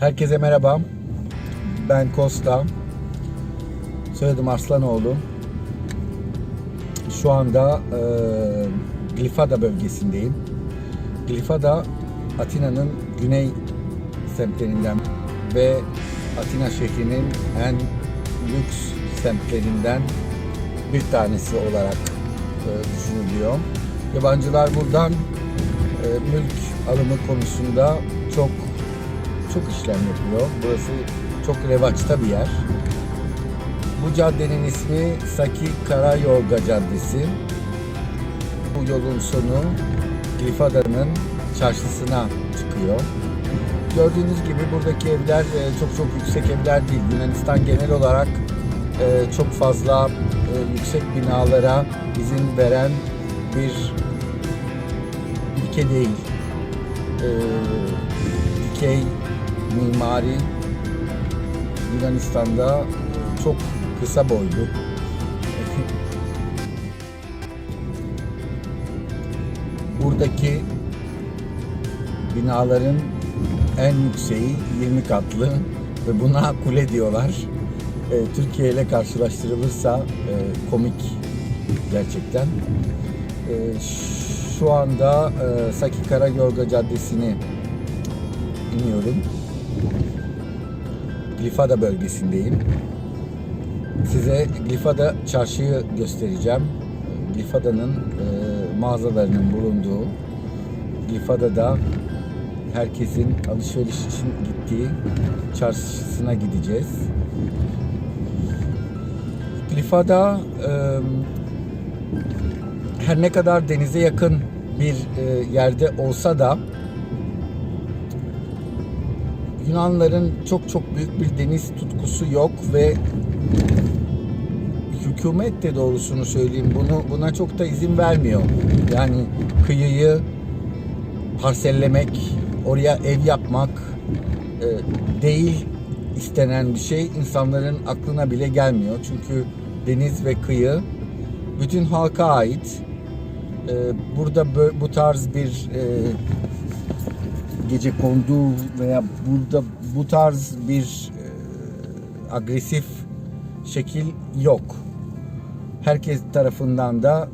Herkese merhaba. Ben Kosta. Soyadım Arslanoğlu. Şu anda e, Glifada bölgesindeyim. Glifada Atina'nın güney semtlerinden ve Atina şehrinin en lüks semtlerinden bir tanesi olarak e, düşünülüyor. Yabancılar buradan e, mülk alımı konusunda çok çok işlem yapıyor. Burası çok revaçta bir yer. Bu caddenin ismi Saki Karayolga Caddesi. Bu yolun sonu Glifada'nın çarşısına çıkıyor. Gördüğünüz gibi buradaki evler e, çok çok yüksek evler değil. Yunanistan genel olarak e, çok fazla e, yüksek binalara izin veren bir ülke değil. Dikey mimari Yunanistan'da çok kısa boylu. Buradaki binaların en yükseği 20 katlı ve buna kule diyorlar. E, Türkiye ile karşılaştırılırsa e, komik gerçekten. E, şu anda e, Saki Karagölga Caddesi'ni iniyorum. Glifada bölgesindeyim. Size Glifada çarşıyı göstereceğim. Glifada'nın e, mağazalarının bulunduğu, Glifada'da herkesin alışveriş için gittiği çarşısına gideceğiz. Glifada e, her ne kadar denize yakın bir e, yerde olsa da Yunanların çok çok büyük bir deniz tutkusu yok ve hükümet de doğrusunu söyleyeyim bunu buna çok da izin vermiyor. Yani kıyıyı parsellemek, oraya ev yapmak e, değil istenen bir şey insanların aklına bile gelmiyor. Çünkü deniz ve kıyı bütün halka ait. E, burada bu tarz bir e, gece kondu veya burada bu tarz bir e, agresif şekil yok. Herkes tarafından da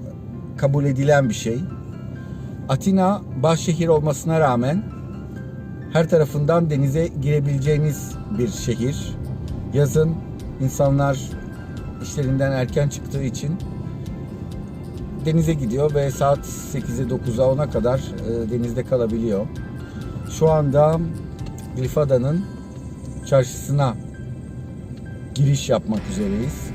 kabul edilen bir şey. Atina başşehir olmasına rağmen her tarafından denize girebileceğiniz bir şehir. Yazın insanlar işlerinden erken çıktığı için denize gidiyor ve saat 8'e 9'a 10'a kadar e, denizde kalabiliyor. Şu anda Glifada'nın çarşısına giriş yapmak üzereyiz.